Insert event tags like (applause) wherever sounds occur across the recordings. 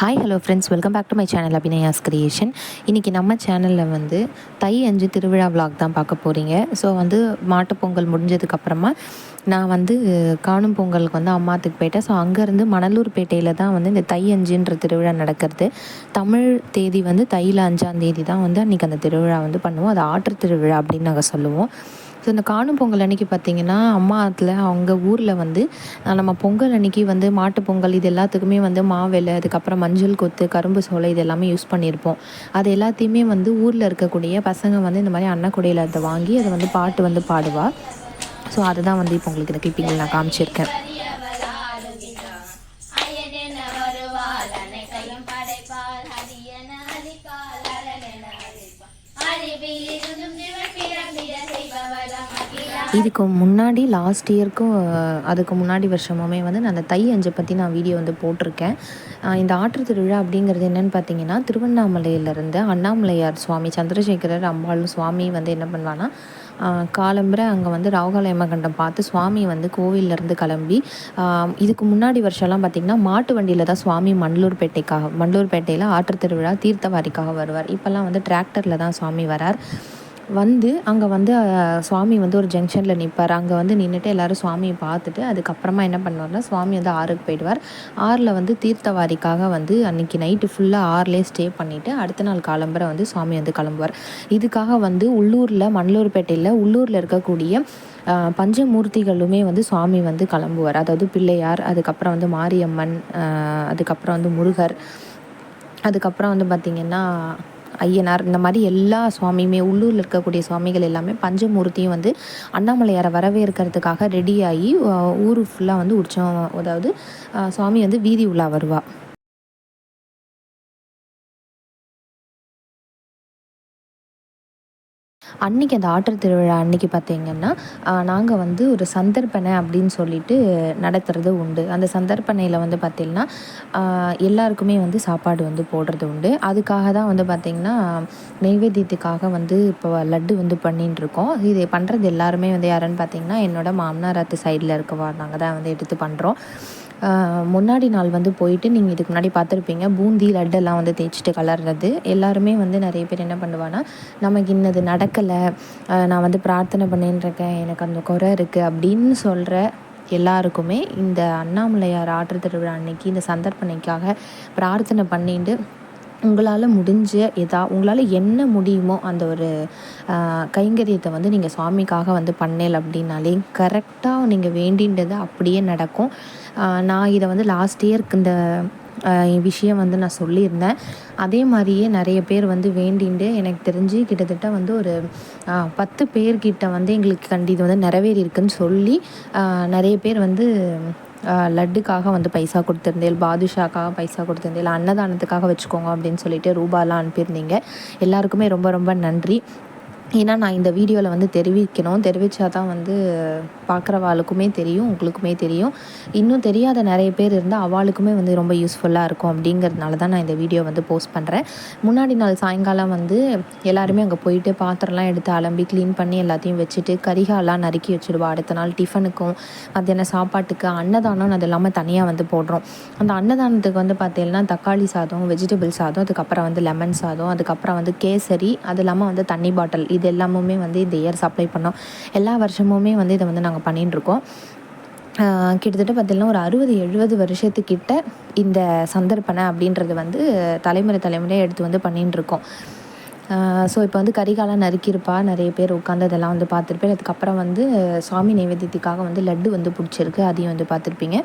Hi hello friends welcome back to my channel Abhinayas creation இன்றைக்கி நம்ம சேனலில் வந்து தை அஞ்சு திருவிழா vlog தான் பார்க்க போகிறீங்க ஸோ வந்து மாட்டுப் பொங்கல் முடிஞ்சதுக்கப்புறமா நான் வந்து காணும் பொங்கலுக்கு வந்து அம்மாத்துக்கு போயிட்டேன். ஸோ அங்கேருந்து மணலூர்பேட்டையில் தான் வந்து இந்த தை அஞ்சுன்ற திருவிழா நடக்கிறது. தமிழ் தேதி வந்து தையில் அஞ்சாம் தேதி தான் வந்து அன்றைக்கி அந்த திருவிழா வந்து பண்ணுவோம். அது ஆற்று திருவிழா அப்படின்னு நாங்கள் சொல்லுவோம். ஸோ இந்த காணும் பொங்கல் அன்னைக்கு பார்த்தீங்கன்னா அம்மா அவங்க ஊரில் வந்து நம்ம பொங்கல் அன்னைக்கு வந்து மாட்டுப் பொங்கல் இது எல்லாத்துக்குமே வந்து மாவிலை அதுக்கப்புறம் மஞ்சள் கொத்து கரும்பு சோளை இது எல்லாமே யூஸ் பண்ணியிருப்போம் அது எல்லாத்தையுமே வந்து ஊரில் இருக்கக்கூடிய பசங்க வந்து இந்த மாதிரி அன்னக்குடையில் அதை வாங்கி அதை வந்து பாட்டு வந்து பாடுவாள் ஸோ அதுதான் வந்து இப்போ உங்களுக்கு இந்த கிளிப்பிங்கில் நான் காமிச்சிருக்கேன். இதுக்கு முன்னாடி லாஸ்ட் இயர்க்கும் அதுக்கு முன்னாடி வருஷமுமே வந்து நான் அந்த தை அஞ்சை பற்றி நான் வீடியோ வந்து போட்டிருக்கேன். இந்த ஆற்று திருவிழா அப்படிங்கிறது என்னென்னு பார்த்தீங்கன்னா திருவண்ணாமலையிலேருந்து அண்ணாமலையார் சுவாமி சந்திரசேகரர் அம்பாளும் சுவாமி வந்து என்ன பண்ணுவான்னா காலம்புரை அங்கே வந்து ராகுகாலயமகண்டம் பார்த்து சுவாமி வந்து கோவிலேருந்து கிளம்பி இதுக்கு முன்னாடி வருஷம்லாம் பார்த்திங்கன்னா மாட்டு வண்டியில் தான் சுவாமி மண்டலூர்பேட்டைக்காக மண்டலூர்பேட்டையில் ஆற்று திருவிழா தீர்த்தவாரிக்காக வருவார். இப்போல்லாம் வந்து டிராக்டரில் தான் சுவாமி வரார். வந்து அங்கே வந்து சுவாமி வந்து ஒரு ஜங்ஷனில் நிற்பார் அங்கே வந்து நின்றுட்டு எல்லாரும் சுவாமியை பார்த்துட்டு அதுக்கப்புறமா என்ன பண்ணுவார்னா சுவாமி வந்து ஆறுக்கு போயிடுவார். ஆறில் வந்து தீர்த்தவாரிக்காக வந்து அன்னைக்கு நைட்டு ஃபுல்லாக ஆறுலேயே ஸ்டே பண்ணிவிட்டு அடுத்த நாள் காலம்பரை வந்து சுவாமி வந்து கிளம்புவார். இதுக்காக வந்து உள்ளூரில் மண்டலூர்பேட்டையில் உள்ளூரில் இருக்கக்கூடிய பஞ்சமூர்த்திகளுமே வந்து சுவாமி வந்து கிளம்புவார். அதாவது பிள்ளையார் அதுக்கப்புறம் வந்து மாரியம்மன் அதுக்கப்புறம் வந்து முருகர் அதுக்கப்புறம் வந்து பார்த்திங்கன்னா ஐயனார் இந்த மாதிரி எல்லா சுவாமியுமே உள்ளூரில் இருக்கக்கூடிய சுவாமிகள் எல்லாமே பஞ்சமூர்த்தியும் வந்து அண்ணாமலையாரை வரவேற்கிறதுக்காக ரெடியாகி ஊர் ஃபுல்லாக வந்து உற்சவம் அதாவது சுவாமி வந்து வீதி உலா வருவாள் அன்னைக்கு அந்த ஆற்று திருவிழா அன்னைக்கு பார்த்திங்கன்னா நாங்கள் வந்து ஒரு சந்தர்ப்பணை அப்படின்னு சொல்லிட்டு நடத்துறது உண்டு. அந்த சந்தர்ப்பணையில் வந்து பார்த்திங்கன்னா எல்லாருக்குமே வந்து சாப்பாடு வந்து போடுறது உண்டு. அதுக்காக தான் வந்து பார்த்திங்கன்னா நெய்வேத்தியத்துக்காக வந்து இப்போ லட்டு வந்து பண்ணின்னு இருக்கோம். இது பண்ணுறது எல்லாருமே வந்து யாருன்னு பார்த்தீங்கன்னா என்னோட மாமனாராத்து சைடில் இருக்கவா நாங்கள் தான் வந்து எடுத்து பண்ணுறோம் முன்னாடி நாள் வந்து போயிட்டு நீங்கள் இதுக்கு முன்னாடி பார்த்துருப்பீங்க. பூந்தி லட்டெல்லாம் வந்து தேய்ச்சிட்டு கலர்றது. எல்லாருமே வந்து நிறைய பேர் என்ன பண்ணுவான்னா நமக்கு இன்னது நடக்கலை. நான் வந்து பிரார்த்தனை பண்ணின்னு இருக்கேன் எனக்கு அந்த குறை இருக்குது அப்படின்னு சொல்கிற எல்லாருக்குமே இந்த அண்ணாமலையார் ஆற்று திருவிழா அன்னைக்கு இந்த சந்தர்ப்பணைக்காக பிரார்த்தனை பண்ணிட்டு உங்களால் முடிஞ்ச எதா உங்களால் என்ன முடியுமோ அந்த ஒரு கைங்கரியத்தை வந்து நீங்கள் சுவாமிக்காக வந்து பண்ணேல் அப்படின்னாலே கரெக்டாக நீங்கள் வேண்டின்றது அப்படியே நடக்கும். நான் இதை வந்து லாஸ்ட் இயர்க்கு இந்த விஷயம் வந்து நான் சொல்லியிருந்தேன். அதே மாதிரியே நிறைய பேர் வந்து வேண்டிண்டு எனக்கு தெரிஞ்சு கிட்டத்தட்ட வந்து ஒரு பத்து பேர்கிட்ட வந்து எங்களுக்கு கண்டி இது வந்து நிறைவேறி இருக்குன்னு சொல்லி நிறைய பேர் வந்து லட்டுக்காக வந்து பைசா கொடுத்துருந்தேன் பாதுஷாக்காக பைசா கொடுத்துருந்தேன் அன்னதானத்துக்காக வச்சுக்கோங்க அப்படின்னு சொல்லிட்டு ரூபாலாம் அனுப்பியிருந்தீங்க. எல்லாருக்குமே ரொம்ப ரொம்ப நன்றி. ஏன்னா நான் இந்த வீடியோவில் வந்து தெரிவிக்கணும். தெரிவித்தா தான் வந்து பார்க்குறவாளுக்குமே தெரியும் உங்களுக்குமே தெரியும். இன்னும் தெரியாத நிறைய பேர் இருந்தால் அவளுக்குமே வந்து ரொம்ப யூஸ்ஃபுல்லாக இருக்கும் அப்படிங்கிறதுனால தான் நான் இந்த வீடியோ வந்து போஸ்ட் பண்ணுறேன் முன்னாடி நாள் சாயங்காலம் வந்து எல்லாருமே அங்கே போயிட்டு பாத்திரம்லாம் எடுத்து அலம்பி க்ளீன் பண்ணி எல்லாத்தையும் வச்சுட்டு கரிகாலாம் நறுக்கி வச்சுடுவா. அடுத்த நாள் டிஃபனுக்கும் மத்தியான சாப்பாட்டுக்கு அன்னதானம் அது இல்லாமல் தனியாக வந்து போடுறோம். அந்த அன்னதானத்துக்கு வந்து பார்த்தீங்கன்னா தக்காளி சாதம் வெஜிடபிள் சாதம் அதுக்கப்புறம் வந்து லெமன் சாதம் அதுக்கப்புறம் வந்து கேசரி அது இல்லாமல் வந்து தண்ணி பாட்டில் இது எல்லாமுமே வந்து இந்த இயர் சப்ளை பண்ணோம். எல்லா வருஷமுமே வந்து இதை வந்து நாங்கள் பண்ணிட்டுருக்கோம் கிட்டத்தட்ட பார்த்திங்கன்னா ஒரு அறுபது எழுபது வருஷத்துக்கிட்ட இந்த சந்தர்ப்பணை அப்படின்றது வந்து தலைமுறை தலைமுறையாக எடுத்து வந்து பண்ணிட்டு இருக்கோம். ஸோ இப்போ வந்து கரிகாலம் நறுக்கியிருப்பா. நிறைய பேர் உட்காந்து அதெல்லாம் வந்து பார்த்துருப்பேன் அதுக்கப்புறம் வந்து சுவாமி நைவேத்தியத்துக்காக வந்து லட்டு வந்து பிடிச்சிருக்கு. அதையும் வந்து பார்த்துருப்பீங்க.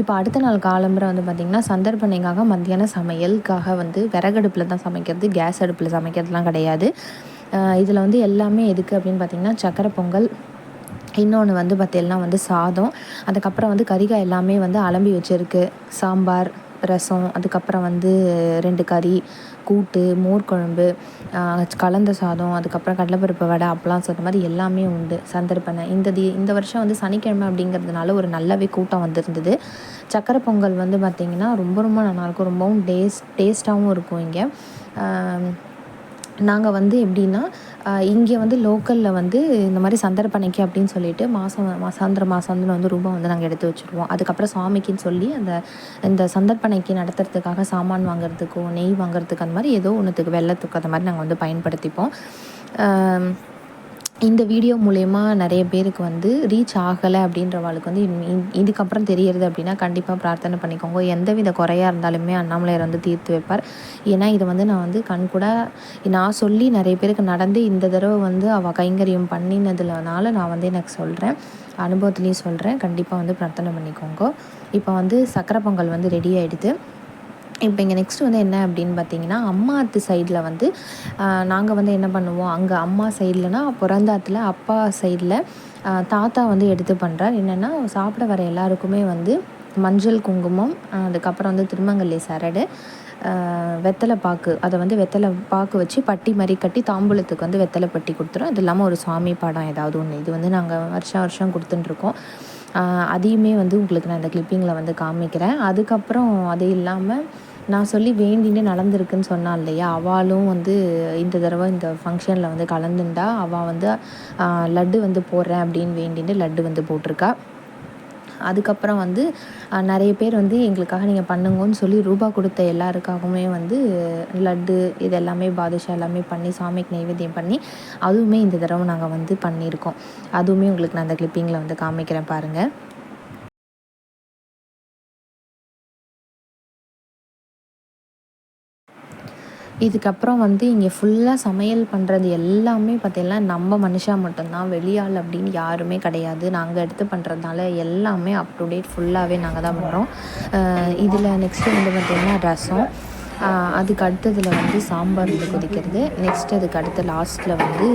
இப்போ அடுத்த நாள் காலம்புரை வந்து பார்த்திங்கன்னா சந்தர்ப்பனைக்காக மத்தியான சமையலுக்காக வந்து விறகடுப்பில் தான் சமைக்கிறது கேஸ் அடுப்பில் சமைக்கிறதுலாம் கிடையாது. இதில் வந்து எல்லாமே எதுக்கு அப்படின்னு பார்த்திங்கன்னா சக்கரை பொங்கல் இன்னொன்று வந்து பார்த்தீங்கன்னா வந்து சாதம் அதுக்கப்புறம் வந்து கறிகாய் எல்லாமே வந்து அலம்பி வச்சுருக்கு. சாம்பார் ரசம் அதுக்கப்புறம் வந்து ரெண்டு கறி கூட்டு மோர் குழம்பு கலந்த சாதம் அதுக்கப்புறம் கடலைப்பருப்பு வடை அப்பளம் சொல்கிற மாதிரி எல்லாமே உண்டு. சந்தர்ப்பனை. இந்த தி இந்த வருஷம் வந்து சனிக்கிழமை அப்படிங்கிறதுனால ஒரு நல்லாவே கூட்டம் வந்திருந்தது. சக்கரை பொங்கல் வந்து பார்த்திங்கன்னா ரொம்ப ரொம்ப நல்லாயிருக்கும் ரொம்பவும் டேஸ்ட் டேஸ்ட்டாகவும் இருக்கும் இங்கே. நாங்கள் வந்து எப்படின்னா இங்கே வந்து லோக்கலில் வந்து இந்த மாதிரி சந்தர்ப்பணைக்கு அப்படின்னு சொல்லிட்டு மாதம் மாசாந்திர மாசாந்திரம் வந்து ரூபா வந்து நாங்கள் எடுத்து வச்சுருவோம். அதுக்கப்புறம் சுவாமிக்குன்னு சொல்லி அந்த இந்த சந்தர்ப்பணைக்கு நடத்துறதுக்காக சாமான் வாங்குறதுக்கோ நெய் வாங்குறதுக்கு அந்த மாதிரி ஏதோ ஒன்றுத்துக்கு வெள்ளத்துக்கு அந்த மாதிரி நாங்கள் வந்து பயன்படுத்திப்போம். இந்த வீடியோ மூலயமா நிறைய பேருக்கு வந்து ரீச் ஆகலை அப்படின்றவாளுக்கு வந்து இதுக்கப்புறம் தெரியறது அப்படின்னா கண்டிப்பாக பிரார்த்தனை பண்ணிக்கோங்க. எந்தவித குறையாக இருந்தாலுமே அண்ணாமலையார் வந்து தீர்த்து வைப்பார். ஏன்னா இதை வந்து நான் வந்து கண்கூட நான் சொல்லி நிறைய பேருக்கு நடந்து இந்த தடவை வந்து அவள் கைங்கரியம் பண்ணினதுலனால நான் வந்து எனக்கு சொல்கிறேன் அனுபவத்துலேயும் சொல்கிறேன் கண்டிப்பாக வந்து பிரார்த்தனை பண்ணிக்கோங்க. இப்போ வந்து சக்கரை பொங்கல் வந்து ரெடி ஆகிடுது இப்போ இங்கே நெக்ஸ்ட் வந்து என்ன அப்படின்னு பார்த்தீங்கன்னா அம்மா அத்து சைடில் வந்து நாங்கள் வந்து என்ன பண்ணுவோம்? அங்கே அம்மா சைட்லனா பிறந்தாத்தில் அப்பா சைடில் தாத்தா வந்து எடுத்து பண்ணுறார் என்னென்னா சாப்பிட வர எல்லாருக்குமே வந்து மஞ்சள் குங்குமம் அதுக்கப்புறம் வந்து திருமங்கல்லி சரடு வெத்தலை பாக்கு. அதை வந்து வெத்தலை பாக்கு வச்சு பட்டி மாதிரி கட்டி தாம்பூலத்துக்கு வந்து வெத்தலை பட்டி கொடுத்துரும். அது இல்லாமல் ஒரு சுவாமி படம் ஏதாவது ஒன்று இது வந்து நாங்கள் வருஷம் வருஷம் கொடுத்துட்டுருக்கோம் அதையுமே வந்து உங்களுக்கு நான் இந்த கிளிப்பிங்கில் வந்து காமிக்கிறேன். அதுக்கப்புறம் அது இல்லாமல் நான் சொல்லி வேண்டின்னு நடந்திருக்குன்னு சொன்னான் இல்லையா? அவளும் வந்து இந்த தடவை இந்த ஃபங்க்ஷனில் வந்து கலந்துண்டா அவள் வந்து லட்டு வந்து போடுறேன் அப்படின்னு வேண்டின்னு லட்டு வந்து போட்டிருக்கா. அதுக்கப்புறம் வந்து நிறைய பேர் வந்து எங்களுக்காக நீங்கள் பண்ணுங்கன்னு சொல்லி ரூபா கொடுத்த எல்லாருக்காகவுமே வந்து லட்டு இது எல்லாமே பாதுஷா எல்லாமே பண்ணி சாமிக்கு நைவேத்தியம் பண்ணி அதுவுமே இந்த தடவை நாங்கள் வந்து பண்ணியிருக்கோம். அதுவுமே உங்களுக்கு நான் அந்த கிளிப்பிங்கில் வந்து காமிக்கிறேன் பாருங்கள் இதுக்கப்புறம் வந்து இங்கே ஃபுல்லாக சமையல் பண்ணுறது எல்லாமே பார்த்தீங்கன்னா நம்ம மனுஷா மட்டும்தான். வெளியாள் அப்படின்னு யாருமே கிடையாது. நாங்கள் எடுத்து பண்ணுறதுனால எல்லாமே அப் டு டேட் ஃபுல்லாகவே நாங்கள் தான் பண்ணுறோம் இதில் நெக்ஸ்ட்டு வந்து பார்த்திங்கன்னா ரசம். அதுக்கு அடுத்ததில் வந்து சாம்பார் வந்து கொதிக்கிறது. நெக்ஸ்ட் அதுக்கு அடுத்த லாஸ்ட்டில் வந்து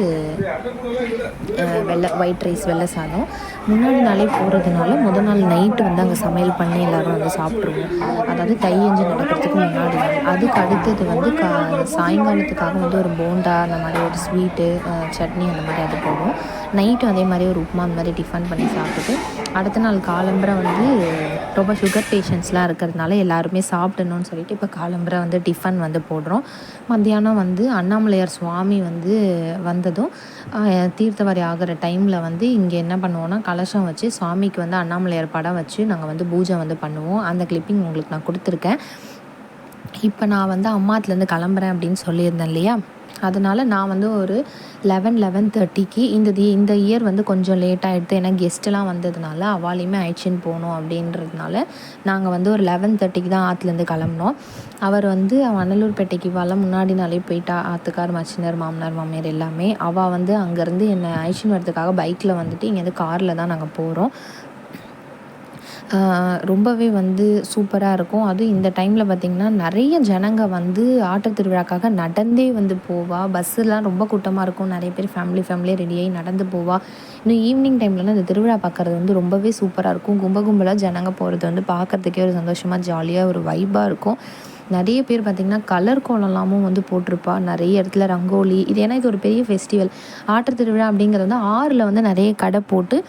வெள்ளை ஒயிட் ரைஸ் வெள்ளை சாதம். முன்னாடி நாளே போகிறதுனால முதல் நாள் நைட்டு வந்து அங்கே சமையல் பண்ணி எல்லோரும் வந்து சாப்பிட்ருவோம் அதாவது தையஞ்சு நடக்கிறதுக்கு முன்னாடி நாள். அதுக்கு அடுத்தது வந்து கா சாயங்காலத்துக்காக வந்து ஒரு போண்டா அந்த மாதிரி ஒரு ஸ்வீட்டு சட்னி அந்த மாதிரி அது போடுவோம். நைட்டும் அதே மாதிரி ஒரு உப்புமா அந்த மாதிரி டிஃபன் பண்ணி சாப்பிட்டுட்டு அடுத்த நாள் காலம்பரை வந்து ரொம்ப சுகர் பேஷண்ட்ஸ்லாம் இருக்கிறதுனால எல்லாருமே சாப்பிடணும்னு சொல்லிட்டு இப்போ காலம்பரை வந்து டிஃபன் வந்து போடுறோம். மத்தியானம் வந்து அண்ணாமலையார் சுவாமி வந்து வந்ததும் தீர்த்தவாரி ஆகிற டைமில் வந்து இங்கே என்ன பண்ணுவோன்னா கலசம் வச்சு சுவாமிக்கு வந்து அண்ணாமலையார் படம் வச்சு நாங்கள் வந்து பூஜை வந்து பண்ணுவோம். அந்த கிளிப்பிங் உங்களுக்கு நான் கொடுத்துருக்கேன். இப்போ நான் வந்து அம்மாத்துலேருந்து கிளம்புறேன் அப்படின்னு சொல்லியிருந்தேன் இல்லையா? அதனால் நான் வந்து ஒரு லெவன் லெவன் தேர்ட்டிக்கு இந்த தி இந்த இயர் வந்து கொஞ்சம் லேட் ஆகிடுது ஏன்னா கெஸ்ட்டெலாம் வந்ததுனால அவாலையுமே ஆயிடுச்சின்னு போகணும் அப்படின்றதுனால நாங்கள் வந்து ஒரு லெவன் தேர்ட்டிக்கு தான் ஆற்றுலேருந்து கிளம்புனோம். அவர் வந்து வண்ணலூர்பேட்டைக்கு வாழ முன்னாடி நாளே போயிட்டா ஆத்துக்கார் மச்சினர் மாமனார் மாமியார் எல்லாமே. அவள் வந்து அங்கேருந்து என்னை அழைச்சின்னு வரதுக்காக பைக்கில் வந்துட்டு இங்கேருந்து காரில் தான் நாங்கள் போகிறோம் ரொம்பவே வந்து சூப்பராக இருக்கும். அதுவும் இந்த டைமில் பார்த்திங்கன்னா நிறைய ஜனங்க வந்து ஆட்டத் திருவிழாக்காக நடந்தே வந்து போவா. பஸ்ஸெலாம் ரொம்ப கூட்டமாக இருக்கும். நிறைய பேர் ஃபேமிலி ஃபேமிலியாக ரெடியாகி நடந்து போவா. இன்னும் ஈவினிங் டைம்லலாம் இந்த திருவிழா பார்க்குறது வந்து ரொம்பவே சூப்பராக இருக்கும். கும்ப கும்பலாக ஜனங்க போகிறது வந்து பார்க்கறதுக்கே ஒரு சந்தோஷமாக ஜாலியாக ஒரு வைபாக இருக்கும். நிறைய பேர் பார்த்திங்கன்னா கலர் கோலம்லாமும் வந்து போட்டிருப்பா. நிறைய இடத்துல ரங்கோலி. இது ஏன்னா இது ஒரு பெரிய ஃபெஸ்டிவல் ஆற்று திருவிழா அப்படிங்கிறது வந்து ஆறில் வந்து நிறைய கடை போட்டு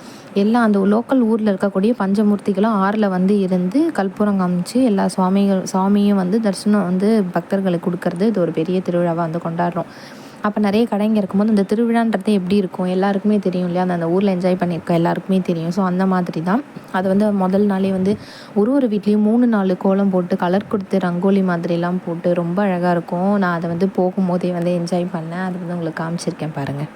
எல்லாம் அந்த லோக்கல் ஊரில் இருக்கக்கூடிய பஞ்சமூர்த்திகளும் ஆறில் வந்து இருந்து கற்பூரம் காமிச்சு எல்லா சுவாமிகள் சுவாமியும் வந்து தரிசனம் வந்து பக்தர்களுக்கு கொடுக்கறது இது ஒரு பெரிய திருவிழாவாக வந்து கொண்டாடுறோம். அப்போ நிறைய கடைங்க இருக்கும்போது அந்த திருவிழான்றது எப்படி இருக்கும்? எல்லாருக்குமே தெரியும் இல்லையா? அந்த அந்த ஊரில் என்ஜாய் பண்ணியிருக்கோம் எல்லாருக்குமே தெரியும். ஸோ அந்த மாதிரி தான் அது வந்து முதல் நாளே வந்து ஒரு ஒரு வீட்லேயும் மூணு நாலு கோலம் போட்டு கலர் கொடுத்து ரங்கோலி மாதிரிலாம் போட்டு ரொம்ப அழகாக இருக்கும். நான் அதை வந்து போகும்போதே வந்து என்ஜாய் பண்ணேன். அது வந்து உங்களுக்கு காமிச்சிருக்கேன் பாருங்கள்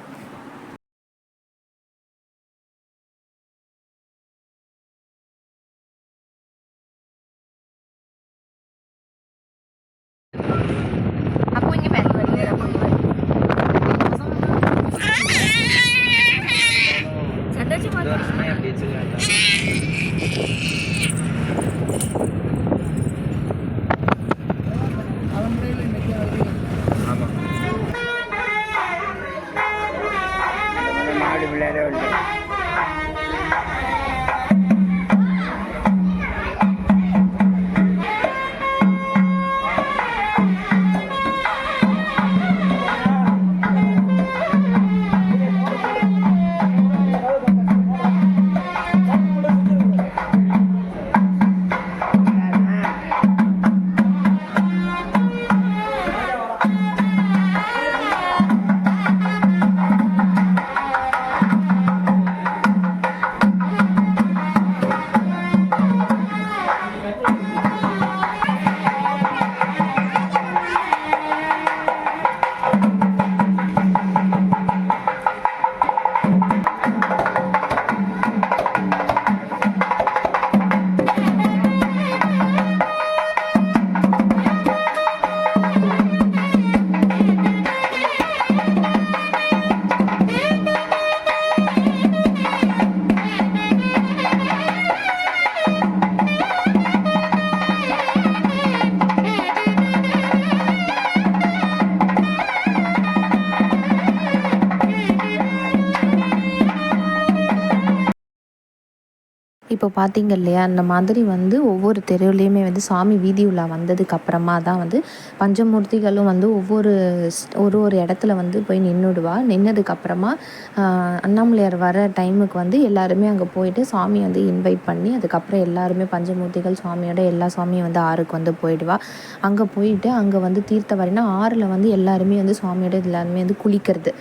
பார்த்தீங்க இல்லையா? அந்த மாதிரி வந்து ஒவ்வொரு தெருவுலேயுமே வந்து சாமி வீதி உலா வந்ததுக்கு அப்புறமா தான் வந்து பஞ்சமூர்த்திகளும் வந்து ஒவ்வொரு ஸ்- ஒரு ஒரு இடத்துல வந்து போய் நின்றுடுவா நின்னதுக்கப்புறமா அண்ணாமலையார் வர டைமுக்கு வந்து எல்லாருமே அங்கே போயிட்டு சாமி வந்து இன்வைட் பண்ணி அதுக்கப்புறம் எல்லாருமே பஞ்சமூர்த்திகள் சாமியோட எல்லா சாமியும் வந்து ஆறுக்கு வந்து போயிடுவா. அங்கே போயிட்டு அங்கே வந்து தீர்த்தவாரினா ஆறில் வந்து எல்லாருமே வந்து சாமியோட எல்லாருமே வந்து குளிக்கிறது.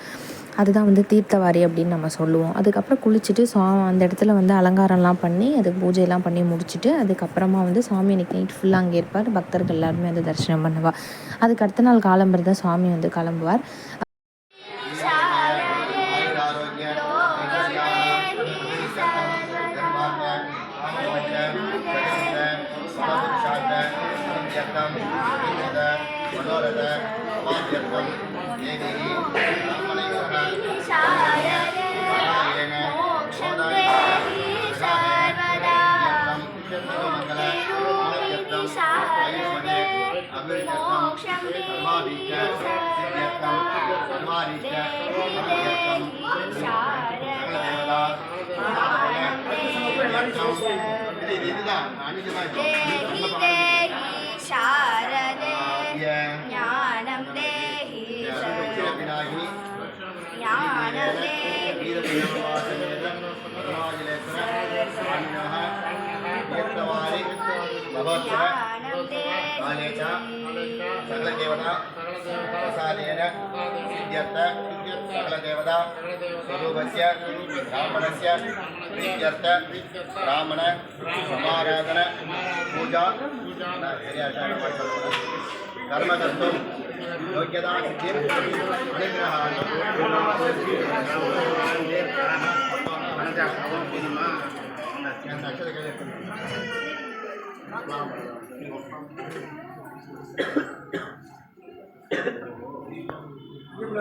அதுதான் வந்து தீர்த்தவாரி அப்படின்னு நம்ம சொல்லுவோம். அதுக்கப்புறம் குளிச்சுட்டு சா அந்த இடத்துல வந்து அலங்காரம்லாம் பண்ணி அது பூஜையெல்லாம் பண்ணி முடிச்சுட்டு அதுக்கப்புறமா வந்து சாமி இன்றைக்கி நைட் ஃபுல்லாக அங்கே இருப்பார். பக்தர்கள் எல்லாருமே வந்து தரிசனம் பண்ணுவார் அதுக்கு அடுத்த நாள் காலம்பர் தான் சாமி வந்து கிளம்புவார். ശാരദേ ജ്ഞാനം ദേഹി ജ്ഞാനം ദേഹി ജ്ഞാനം ദേഹി सकलदेवता प्रसादेन सिद्ध्यर्थ सकलदेवता स्वरूपस्य ब्राह्मणस्य प्रीत्यर्थ ब्राह्मण समाराधन पूजा कर्म कर्तुं योग्यता सिद्धिं कुलदेवताभ्यो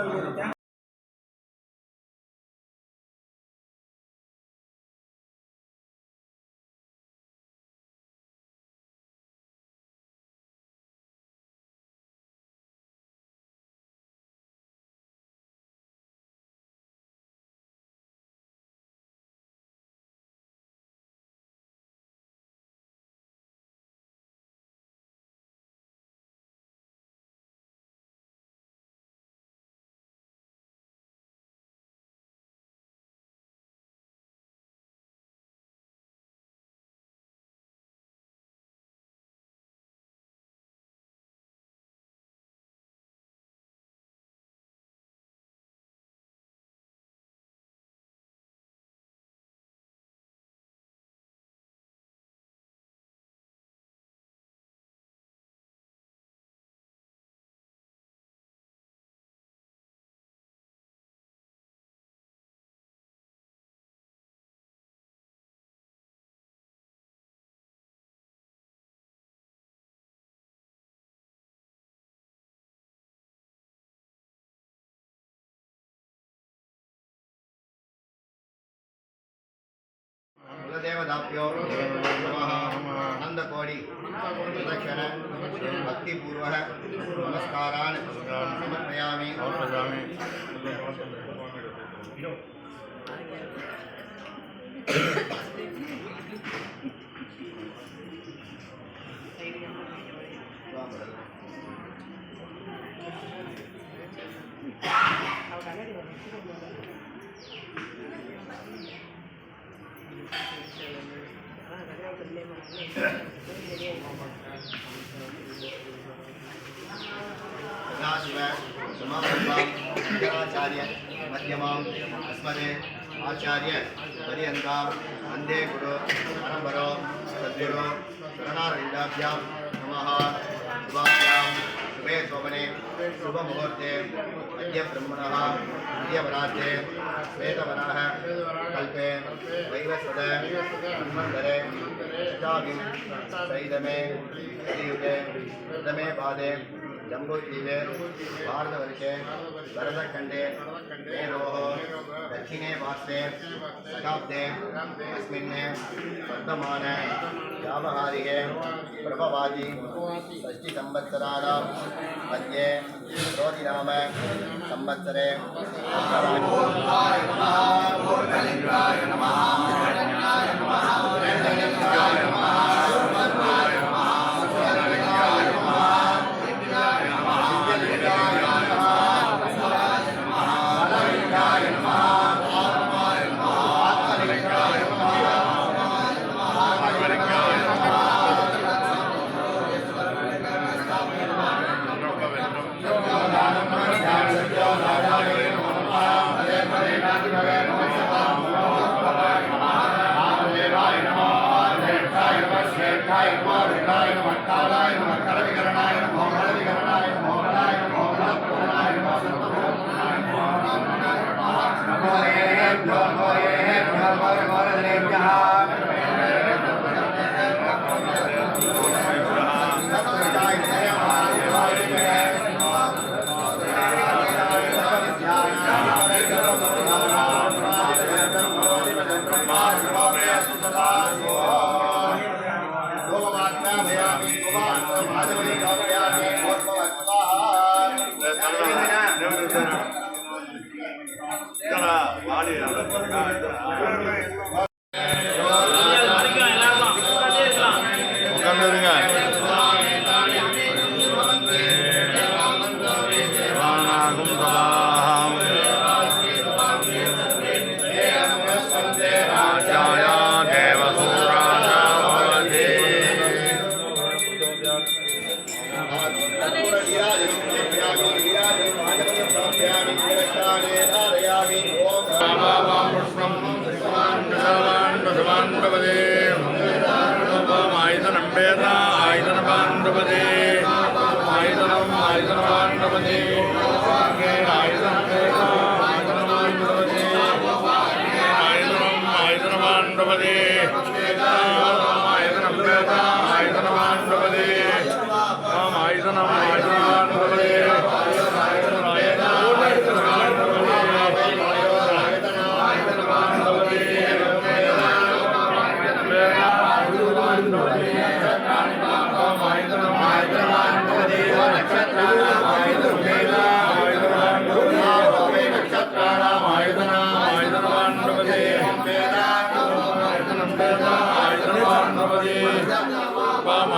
ಬೆಂಗಳೂರಿನಲ್ಲಿರುತ್ತೆ प्रदाप्यो नंदकोड़ी प्रदक्षण नमस्कारा समर्पयामी Thank (laughs) you. शङ्कराचार्य मध्यमाम् अस्मदे आचार्य पर्यन्तां वंदे गुरु परम्परो सद्गुरु शरणारविन्दाभ्यां नमः शुभाभ्यां शुभे शोभने शुभमुहूर्ते अद्य ब्रह्मणः श्वेतवराः कल्पे वैवस्वत मन्वन्तरे अष्टाविं सैदमे कलियुगे प्रथमे पादे जम्बूद्वीपे भारतवर्षे भरतखण्डे मेरोः दक्षिणे वास्ते शताब्दे अस्मिन् वर्तमान व्यावहारिके प्रभवादि षष्टिसंवत्सराणां मध्ये क्रोधिनाम संवत्सरे नमः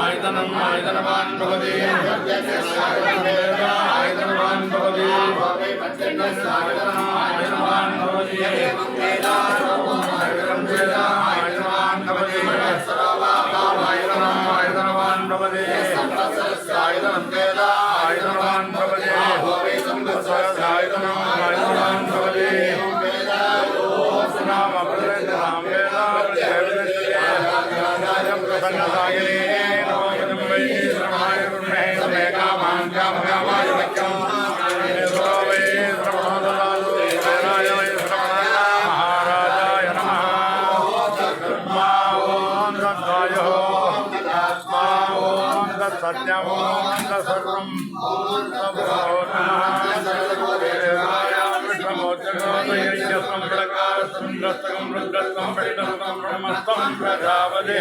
आयतनम आयतनवान भवति आयतनवान भवति आयतनवान भवति आयतनवान भवति आयतनवान भवति आयतनं तेदा आयतनवान भवति आयतनवान भवति సంప్రకారం రస్తకం రుద్రస్తం పెట్టం బ్రహ్మస్తం ప్రజావదే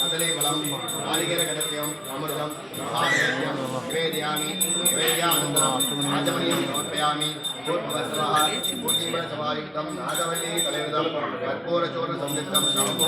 மதலேபலம் ஆலிகரகடத்தியம் அமிர்தம் மகாகடத்தியம் நிவேதியாமி நிவேதியானந்தரம் ராஜமணியம் சமர்ப்பயாமி பூர்வசவாக பூஜீவசவாயுக்தம் நாகவல்லி தலைவிதம் கற்பூரச்சோர சம்யுக்தம் சம்போ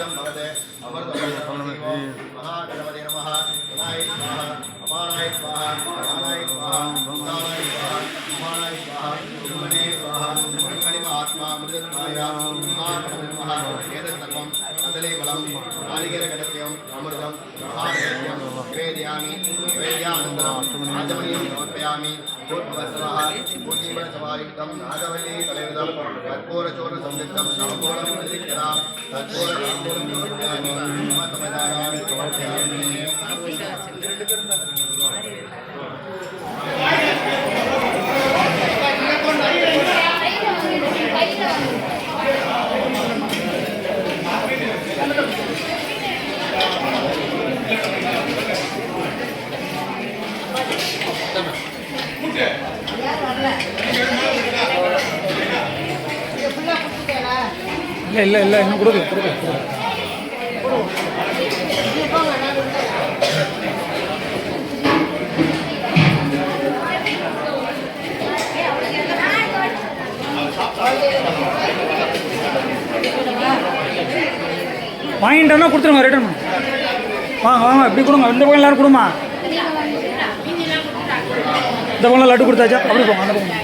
நாளிகேரம் நாளிகேரகடத்தியம் அமிர்தம் மகாநயம் நிவேதியாமி நிவேதியானந்தரம் ஆஜமனியம் சமர்ப்பயாமி பூர்வசவः பூஜீவசவாயுக்தம் நாகவல்லி தலைவிதம் கற்பூரச்சோர இல்லை இல்லை இல்லை இன்னும் கொடுக்கல கொடுக்கல கொடுக்கல. வாங்கிட்டோன்னா கொடுத்துருங்க ரிட்டர்ன் வாங்க வாங்க இப்படி கொடுங்க. இந்த பக்கம் எல்லாரும் கொடுமா. இந்த பக்கம் லட்டு கொடுத்தாச்சா? அப்படி போங்க அந்த பக்கம்.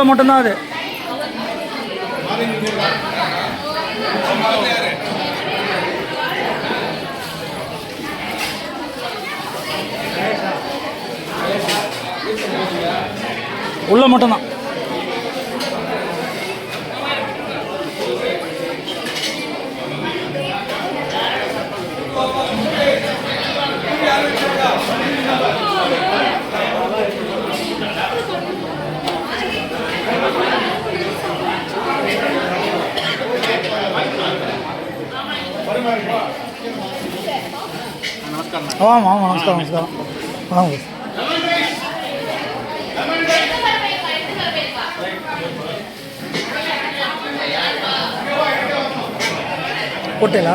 உள்ள மட்டும்தான் அது. உள்ள மட்டும்தான். ஆமாம் ஆமாம் நமஸ்காரம் நமஸ்காரம் வாங்க. போட்டேலா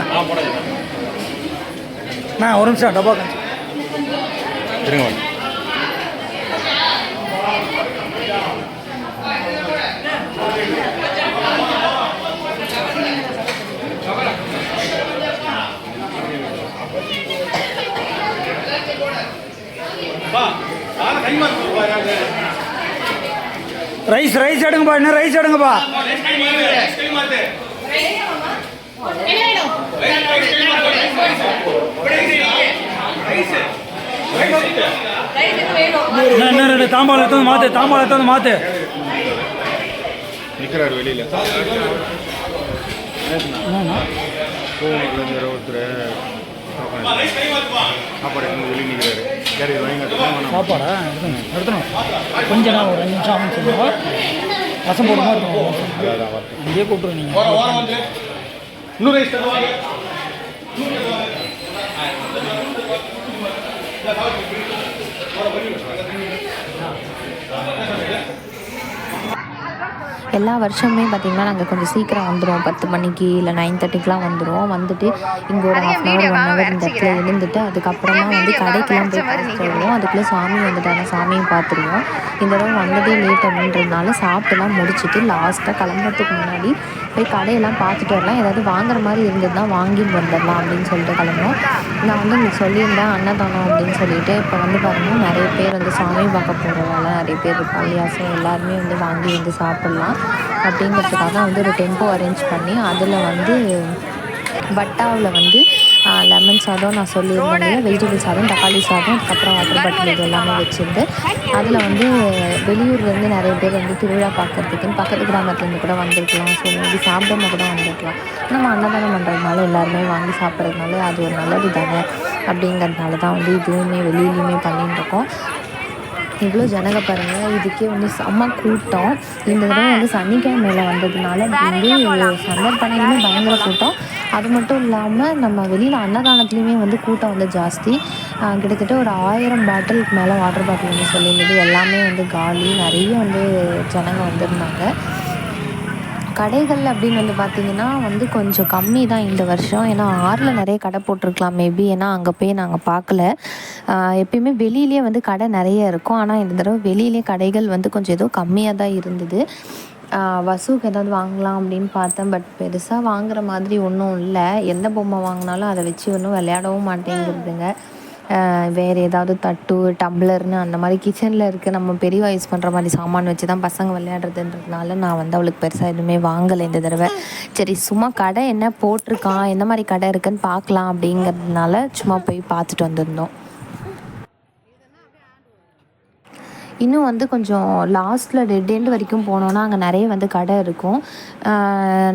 நான் ஒரு நிமிஷம் டப்பா இருங்க ரைஸ் ரைஸ் எடுங்கப்பா என்ன ரைஸ் எடுங்கப்பா. என்ன ரெண்டு தாம்பாளம் எடுத்து மாற்று தாம்பாளம் எடுத்து மாற்று நிற்கிறாரு வெளியில். ஒருத்தர் சாப்பாடு வெளியே நிற்கிறாரு சாப்பாடா? எடுத்துணும் எடுத்துணும் கொஞ்ச நேரம் ஒரு அஞ்சு நிமிஷம் ஆகும் சொல்லுங்க. ரசம் போடுமா இருக்கணும் அங்கேயே கூப்பிட்ருங்க நீங்கள் இன்னும் ரைஸ் தருவாங்க எல்லா வருஷமுமே பார்த்திங்கன்னா நாங்கள் கொஞ்சம் சீக்கிரம் வந்துடுவோம் பத்து மணிக்கு இல்லை நைன் தேர்ட்டிக்கெலாம் வந்துடுவோம் வந்துட்டு இங்கே ஒரு half an hour one hour இந்த இடத்துல இருந்துட்டு அதுக்கப்புறமா வந்து கடைக்கெல்லாம் போய் பார்த்துட்டு வருவோம். அதுக்குள்ளே சாமி வந்துட்டாங்க சாமியும் பார்த்துருவோம். இந்த தடவை வந்ததே லேட் அப்படின்றதுனால சாப்பிட்டுலாம் முடிச்சுட்டு லாஸ்ட்டாக கிளம்புறதுக்கு முன்னாடி போய் கடையெல்லாம் பார்த்துட்டு வரலாம். ஏதாவது வாங்குற மாதிரி இருந்ததுன்னா வாங்கிட்டு வந்துடலாம் அப்படின்னு சொல்லிட்டு கிளம்புனோம். நான் வந்து உங்களுக்கு சொல்லியிருந்தேன் அன்னதானம் அப்படின்னு சொல்லிட்டு. இப்போ வந்து பாருங்கள் நிறைய பேர் வந்து சாமி பார்க்க போகிறதால நிறைய பேர் பள்ளியாசம் எல்லாருமே வந்து வாங்கி வந்து சாப்பிட்லாம். அப்படிங்கிறதுக்காக வந்து ஒரு டெம்போ அரேஞ்ச் பண்ணி அதில் வந்து பட்டாவில் வந்து லெமன் சாதம் நான் சொல்லியிருந்தேன் இல்லையா? வெஜிடபிள் சாதம் தக்காளி சாதம் அதுக்கப்புறம் வாட்டர் பாட்டில் இது எல்லாமே வச்சுருந்து அதில் வந்து வெளியூர்லேருந்து நிறைய பேர் வந்து திருவிழா பார்க்கறதுக்குன்னு பக்கத்து கிராமத்துலேருந்து கூட வந்திருக்கலாம். ஸோ மேபி சாப்பிடாம கூட வந்திருக்கலாம். நம்ம அன்னதானம் பண்ணுறதுனால எல்லாருமே வாங்கி சாப்பிட்றதுனால அது ஒரு நல்லது தானே? அப்படிங்கிறதுனால தான் வந்து இதுவுமே வெளியிலையுமே பண்ணிட்டு இருக்கோம். இவ்வளோ ஜனங்க பாருங்கள் இதுக்கே வந்து செம்ம கூட்டம். இந்த தடவை வந்து சனிக்கிழமையில வந்ததுனால வந்து சந்தர்ப்பணையிலுமே பயங்கர கூட்டம். அது மட்டும் இல்லாமல் நம்ம வெளியில் அன்னதானத்துலேயுமே வந்து கூட்டம் வந்து ஜாஸ்தி. கிட்டத்தட்ட ஒரு ஆயிரம் பாட்டிலுக்கு மேலே வாட்டர் பாட்டில் வந்து சொல்லியிருந்தது. எல்லாமே வந்து காலி. நிறைய வந்து ஜனங்க வந்திருந்தாங்க. கடைகள் அப்படின்னு வந்து பார்த்திங்கன்னா வந்து கொஞ்சம் கம்மி தான் இந்த வருஷம். ஏன்னா ஆறில் நிறைய கடை போட்டிருக்கலாம் மேபி ஏன்னா அங்கே போய் நாங்கள் பார்க்கல எப்பயுமே வெளியிலே வந்து கடை நிறைய இருக்கும். ஆனால் இந்த தடவை வெளியிலே கடைகள் வந்து கொஞ்சம் ஏதோ கம்மியாக தான் இருந்தது வசூக்கு ஏதாவது வாங்கலாம் அப்படின்னு பார்த்தேன். பட் பெருசாக வாங்குற மாதிரி ஒன்றும் இல்லை. எந்த பொம்மை வாங்கினாலும் அதை வச்சு ஒன்றும் விளையாடவும் மாட்டேங்குதுங்க. வேறு ஏதாவது தட்டு டம்ளர்னு அந்த மாதிரி கிச்சனில் இருக்க நம்ம பெரியவா யூஸ் பண்ணுற மாதிரி சாமான் வச்சு தான் பசங்க விளையாடுறதுன்றதுனால நான் வந்து அவளுக்கு பெருசாக எதுவுமே வாங்கலை இந்த தடவை. சரி சும்மா கடை என்ன போட்டிருக்கான் எந்த மாதிரி கடை இருக்குன்னு பார்க்கலாம் அப்படிங்கிறதுனால சும்மா போய் பார்த்துட்டு வந்திருந்தோம். இன்னும் வந்து கொஞ்சம் லாஸ்ட்டில் டெட் எண்ட் வரைக்கும் போனோன்னா அங்கே நிறைய வந்து கடை இருக்கும்.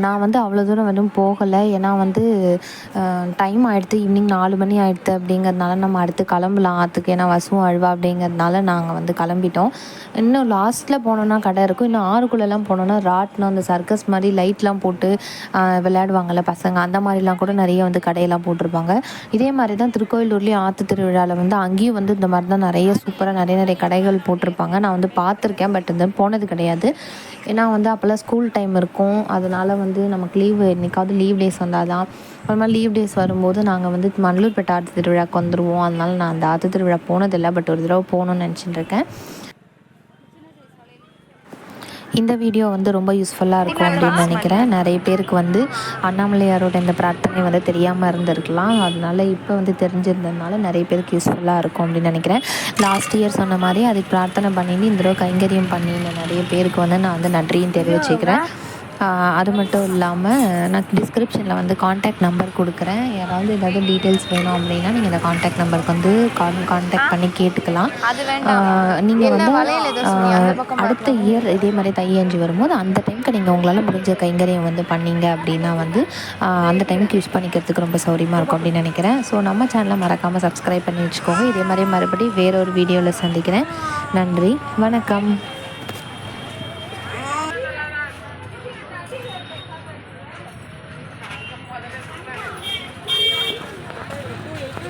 நான் வந்து அவ்வளோ தூரம் வந்து போகலை. ஏன்னா வந்து டைம் ஆகிடுது ஈவினிங் நாலு மணி ஆகிடுது அப்படிங்கிறதுனால நம்ம அடுத்து கிளம்பலாம். ஆற்றுக்கு ஏன்னா வசுவும் அழுவா அப்படிங்கிறதுனால நாங்கள் வந்து கிளம்பிட்டோம். இன்னும் லாஸ்ட்டில் போனோன்னா கடை இருக்கும். இன்னும் ஆறுக்குள்ளெல்லாம் போனோன்னா ராட்டினம் அந்த சர்க்கஸ் மாதிரி லைட்லாம் போட்டு விளையாடுவாங்கள்ல பசங்க அந்த மாதிரிலாம் கூட நிறைய வந்து கடையெல்லாம் போட்டிருப்பாங்க. இதே மாதிரி தான் திருக்கோயிலூர்லேயும் ஆற்று திருவிழாவில் வந்து அங்கேயும் வந்து இந்த மாதிரி தான் நிறைய சூப்பராக நிறைய நிறைய கடைகள் போட்டிருப்பாங்க. நான் வந்து பார்த்துருக்கேன் பட் இந்த போனது கிடையாது. ஏன்னா வந்து அப்போல்லாம் ஸ்கூல் டைம் இருக்கும். அதனால் வந்து நமக்கு லீவு என்றைக்காவது லீவ் டேஸ் வந்தால் தான் அப்புறமா லீவ் டேஸ் வரும்போது நாங்கள் வந்து மண்டலூர்பேட்டை ஆற்று திருவிழாக்கு வந்துடுவோம் அதனால நான் அந்த ஆற்று திருவிழா போனதில்லை. பட் ஒரு தடவை போகணுன்னு நினச்சிட்டு இருக்கேன். இந்த வீடியோ வந்து ரொம்ப யூஸ்ஃபுல்லாக இருக்கும் அப்படின்னு நினைக்கிறேன். நிறைய பேருக்கு வந்து அண்ணாமலையாரோட இந்த பிரார்த்தனை வந்து தெரியாமல் இருந்திருக்கலாம். அதனால இப்போ வந்து தெரிஞ்சிருந்ததுனால நிறைய பேருக்கு யூஸ்ஃபுல்லாக இருக்கும் அப்படின்னு நினைக்கிறேன். லாஸ்ட் இயர் சொன்ன மாதிரி அதுக்கு பிரார்த்தனை பண்ணிட்டு இந்த தடவை கைங்கரியம் பண்ணின நிறைய பேருக்கு வந்து நான் வந்து நன்றியும் தெரிவிச்சுக்கிறேன். அது மட்டும் இல்லாமல் நான் டிஸ்கிரிப்ஷனில் வந்து காண்டாக்ட் நம்பர் கொடுக்குறேன். யாராவது ஏதாவது டீட்டெயில்ஸ் வேணும் அப்படின்னா நீங்கள் இந்த காண்டாக்ட் நம்பருக்கு வந்து கான் காண்டாக்ட் பண்ணி கேட்டுக்கலாம். நீங்கள் வந்து அடுத்த இயர் இதே மாதிரி தையஞ்சு வரும்போது அந்த டைமுக்கு நீங்கள் உங்களால் முடிஞ்ச கைங்கரியம் வந்து பண்ணீங்க அப்படின்னா வந்து அந்த டைமுக்கு யூஸ் பண்ணிக்கிறதுக்கு ரொம்ப சௌரியமாக இருக்கும் அப்படின்னு நினைக்கிறேன். ஸோ நம்ம சேனலை மறக்காமல் சப்ஸ்கிரைப் பண்ணி வச்சுக்கோங்க. இதே மாதிரி மறுபடியும் வேறொரு வீடியோவில் சந்திக்கிறேன். நன்றி. வணக்கம்.